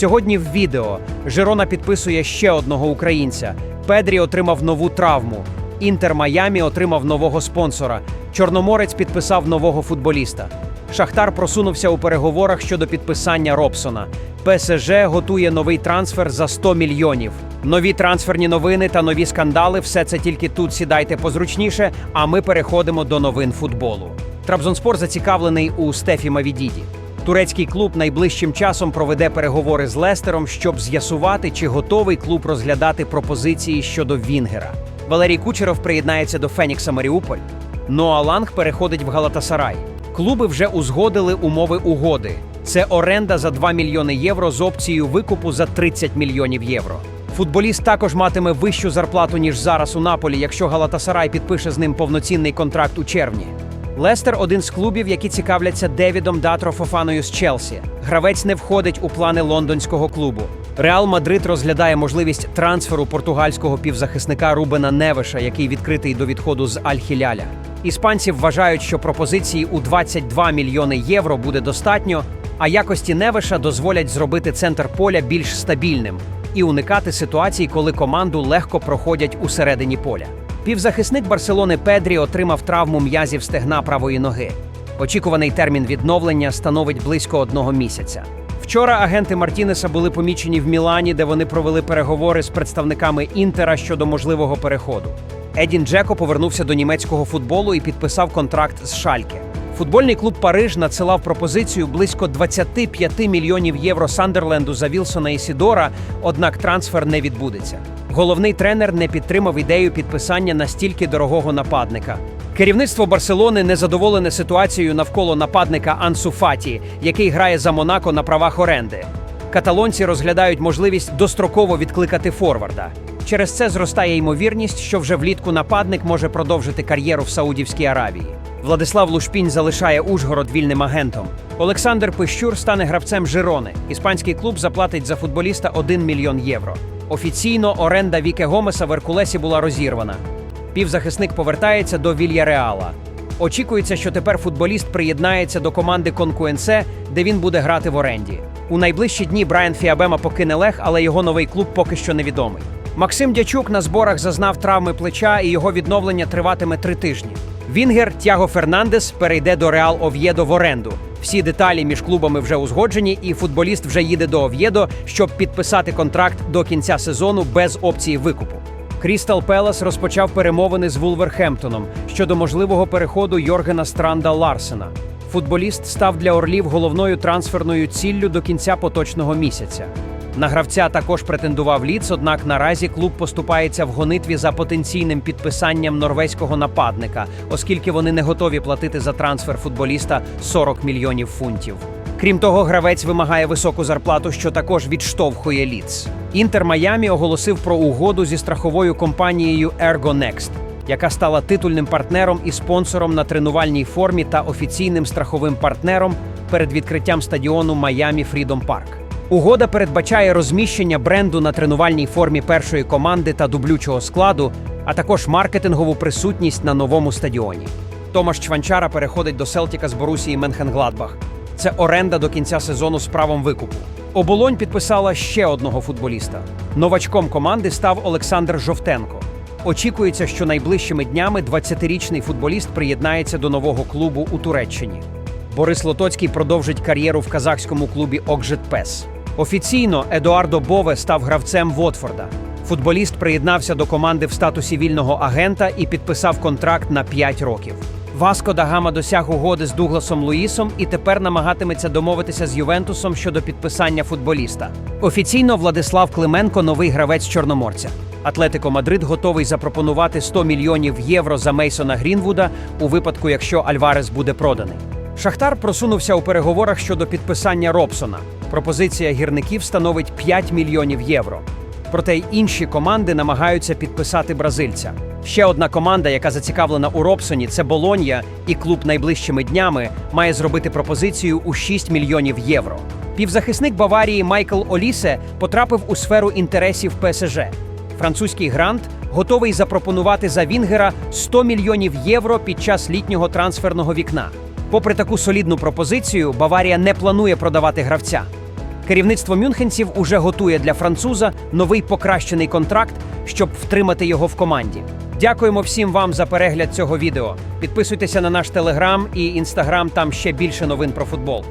Сьогодні в відео Жирона підписує ще одного українця. Педрі отримав нову травму. Інтер Майамі отримав нового спонсора. Чорноморець підписав нового футболіста. Шахтар просунувся у переговорах щодо підписання Робсона. ПСЖ готує новий трансфер за 100 мільйонів. Нові трансферні новини та нові скандали все це тільки тут сідайте позручніше. А ми переходимо до новин футболу. Трабзонспор зацікавлений у Стефі Мавідіді. Турецький клуб найближчим часом проведе переговори з Лестером, щоб з'ясувати, чи готовий клуб розглядати пропозиції щодо Вінгера. Валерій Кучеров приєднається до Фенікса Маріуполь. Ноа Ланг переходить в Галатасарай. Клуби вже узгодили умови угоди. Це оренда за 2 мільйони євро з опцією викупу за 30 мільйонів євро. Футболіст також матиме вищу зарплату ніж зараз у Наполі, якщо Галатасарай підпише з ним повноцінний контракт у червні. Лестер один з клубів, які цікавляться Девідом Датро Фофаною з Челсі. Гравець не входить у плани лондонського клубу. Реал Мадрид розглядає можливість трансферу португальського півзахисника Рубена Невеша, який відкритий до відходу з Аль-Хіляля. Іспанці вважають, що пропозиції у 22 мільйони євро буде достатньо, а якості Невеша дозволять зробити центр поля більш стабільним і уникати ситуацій, коли команду легко проходять усередині поля. Півзахисник Барселони Педрі отримав травму м'язів стегна правої ноги. Очікуваний термін відновлення становить близько одного місяця. Вчора агенти Мартінеса були помічені в Мілані, де вони провели переговори з представниками Інтера щодо можливого переходу. Едін Джеко повернувся до німецького футболу і підписав контракт з Шальке. Футбольний клуб Париж надсилав пропозицію близько 25 мільйонів євро Сандерленду за Вілсона і Сідора, однак трансфер не відбудеться. Головний тренер не підтримав ідею підписання настільки дорогого нападника. Керівництво Барселони незадоволене ситуацією навколо нападника Ансу Фаті, який грає за Монако на правах оренди. Каталонці розглядають можливість достроково відкликати форварда. Через це зростає ймовірність, що вже влітку нападник може продовжити кар'єру в Саудівській Аравії. Владислав Лушпінь залишає Ужгород вільним агентом. Олександр Пищур стане гравцем Жирони. Іспанський клуб заплатить за футболіста 1 мільйон євро. Офіційно оренда Віке Гомеса в Еркулесі була розірвана. Півзахисник повертається до Вільяреала. Очікується, що тепер футболіст приєднається до команди Конкуенсе, де він буде грати в оренді. У найближчі дні Брайан Фіабема покине Лех, але його новий клуб поки що невідомий. Максим Дячук на зборах зазнав травми плеча, і його відновлення триватиме три тижні. Вінгер Тяго Фернандес перейде до Реал Ов'єдо в оренду. Всі деталі між клубами вже узгоджені, і футболіст вже їде до Ов'єдо, щоб підписати контракт до кінця сезону без опції викупу. Крістал Пелас розпочав перемовини з Вулверхемптоном щодо можливого переходу Йоргена Странда Ларсена. Футболіст став для орлів головною трансферною ціллю до кінця поточного місяця. На гравця також претендував Ліц, однак наразі клуб поступається в гонитві за потенційним підписанням норвезького нападника, оскільки вони не готові платити за трансфер футболіста 40 мільйонів фунтів. Крім того, гравець вимагає високу зарплату, що також відштовхує Ліц. Інтер Майамі оголосив про угоду зі страховою компанією ErgoNext, яка стала титульним партнером і спонсором на тренувальній формі та офіційним страховим партнером перед відкриттям стадіону Майамі Фрідом Парк. Угода передбачає розміщення бренду на тренувальній формі першої команди та дублючого складу, а також маркетингову присутність на новому стадіоні. Томаш Чванчара переходить до Селтіка з Борусії Менхенгладбах. Це оренда до кінця сезону з правом викупу. Оболонь підписала ще одного футболіста. Новачком команди став Олександр Жовтенко. Очікується, що найближчими днями 20-річний футболіст приєднається до нового клубу у Туреччині. Борис Лотоцький продовжить кар'єру в казахському клубі Окжетпес. Офіційно Едуардо Бове став гравцем Вотфорда. Футболіст приєднався до команди в статусі вільного агента і підписав контракт на 5 років. Васко да Гама досяг угоди з Дугласом Луїсом і тепер намагатиметься домовитися з Ювентусом щодо підписання футболіста. Офіційно Владислав Клименко новий гравець Чорноморця. Атлетико Мадрид готовий запропонувати 100 мільйонів євро за Мейсона Грінвуда у випадку, якщо Альварес буде проданий. Шахтар просунувся у переговорах щодо підписання Робсона. Пропозиція гірників становить 5 мільйонів євро. Проте й інші команди намагаються підписати бразильця. Ще одна команда, яка зацікавлена у Робсоні, це Болонья, і клуб найближчими днями має зробити пропозицію у 6 мільйонів євро. Півзахисник Баварії Майкл Олісе потрапив у сферу інтересів ПСЖ. Французький грант готовий запропонувати за Вінгера 100 мільйонів євро під час літнього трансферного вікна. Попри таку солідну пропозицію, Баварія не планує продавати гравця. Керівництво мюнхенців уже готує для француза новий покращений контракт, щоб втримати його в команді. Дякуємо всім вам за перегляд цього відео. Підписуйтеся на наш телеграм і інстаграм, там ще більше новин про футбол.